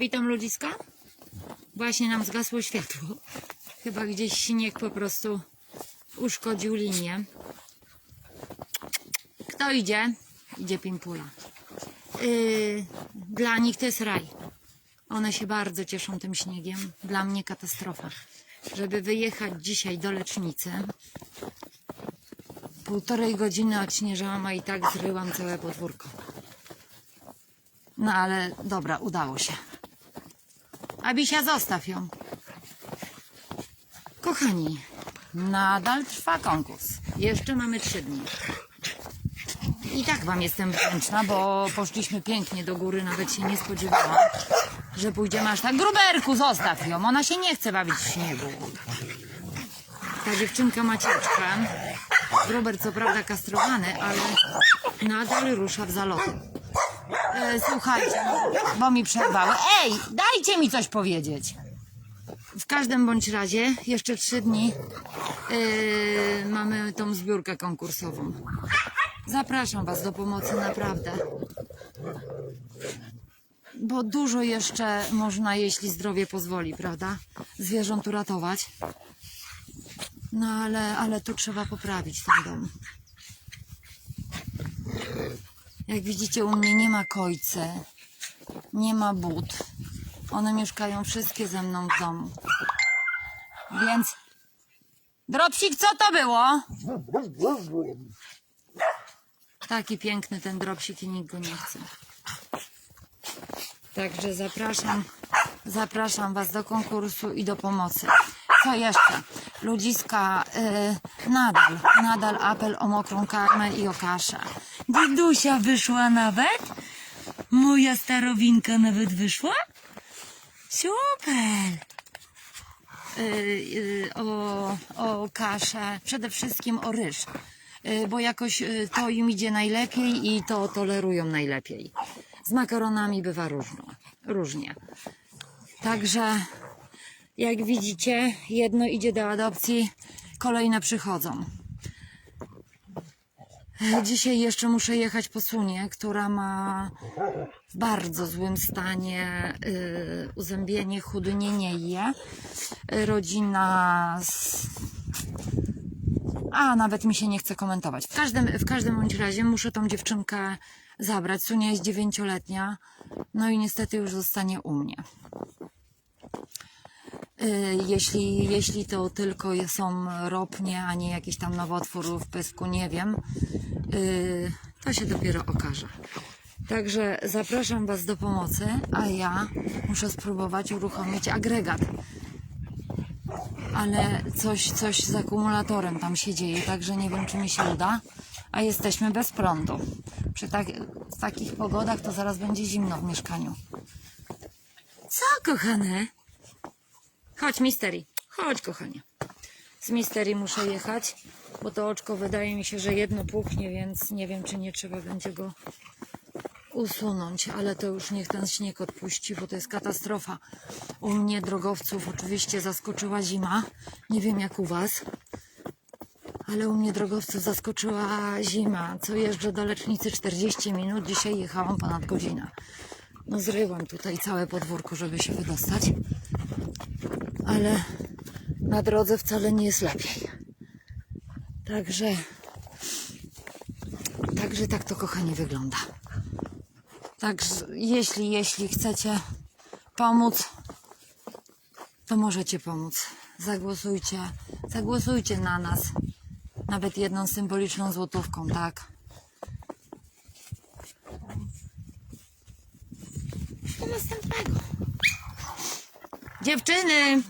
Witam ludziska. Właśnie nam zgasło światło. Chyba gdzieś śnieg po prostu uszkodził linię. Kto idzie? Idzie Pimpula. Yy, dla nich to jest raj. One się bardzo cieszą tym śniegiem. Dla mnie katastrofa. Żeby wyjechać dzisiaj do lecznicy, półtorej godziny odśnieżałam, a i tak zryłam całe podwórko. No ale dobra, udało się. Abisia, zostaw ją. Kochani, nadal trwa konkurs. Jeszcze mamy trzy dni. I tak wam jestem wdzięczna, bo poszliśmy pięknie do góry, nawet się nie spodziewałam, że pójdziemy aż tak. Gruberku, zostaw ją, ona się nie chce bawić w śniegu. Ta dziewczynka Macieczka, Gruber co prawda kastrowany, ale nadal rusza w zaloty. E, słuchajcie, bo mi przerwały. Ej, dajcie mi coś powiedzieć. W każdym bądź razie jeszcze trzy dni e, mamy tą zbiórkę konkursową. Zapraszam Was do pomocy naprawdę. Bo dużo jeszcze można, jeśli zdrowie pozwoli, prawda? Zwierząt uratować. No ale, ale tu trzeba poprawić ten dom. Jak widzicie, u mnie nie ma kojcy, nie ma but. One mieszkają wszystkie ze mną w domu. Więc. Dropsik, co to było? Taki piękny ten dropsik i nikt go nie chce. Także zapraszam, zapraszam Was do konkursu i do pomocy. Co jeszcze? Ludziska, y, nadal, nadal apel o mokrą karmę i o kaszę. Dudusia wyszła nawet? Moja starowinka nawet wyszła? Super! Y, y, o, o kaszę, przede wszystkim o ryż, Y, bo jakoś y, to im idzie najlepiej i to tolerują najlepiej. Z makaronami bywa różno, różnie. Także jak widzicie, jedno idzie do adopcji, kolejne przychodzą. Dzisiaj jeszcze muszę jechać po Sunię, która ma w bardzo złym stanie y, uzębienie, chudnienie je. Rodzina z... A, nawet mi się nie chce komentować. W każdym, w każdym bądź razie muszę tą dziewczynkę zabrać. Sunia jest dziewięcioletnia, no i niestety już zostanie u mnie. Y, Jeśli, jeśli to tylko są ropnie, a nie jakiś tam nowotwór w pysku, nie wiem, y, to się dopiero okaże. Także zapraszam Was do pomocy, a ja muszę spróbować uruchomić agregat. Ale coś, coś z akumulatorem tam się dzieje, także nie wiem, czy mi się uda. A jesteśmy bez prądu. Przy tak, takich pogodach to zaraz będzie zimno w mieszkaniu. Co, kochane? Chodź, Misteri. Chodź, kochanie. Z Misteri muszę jechać, bo to oczko wydaje mi się, że jedno puchnie, więc nie wiem, czy nie trzeba będzie go usunąć, ale to już niech ten śnieg odpuści, bo to jest katastrofa. U mnie drogowców oczywiście zaskoczyła zima. Nie wiem jak u was, ale u mnie drogowców zaskoczyła zima. Co jeżdżę do lecznicy 40 minut, dzisiaj jechałam ponad godzinę. No zryłam tutaj całe podwórko, żeby się wydostać ale na drodze wcale nie jest lepiej. Także, także tak to kochanie wygląda. Także jeśli, jeśli chcecie pomóc, to możecie pomóc. Zagłosujcie, zagłosujcie na nas. Nawet jedną symboliczną złotówką, tak? Do następnego. Dziewczyny!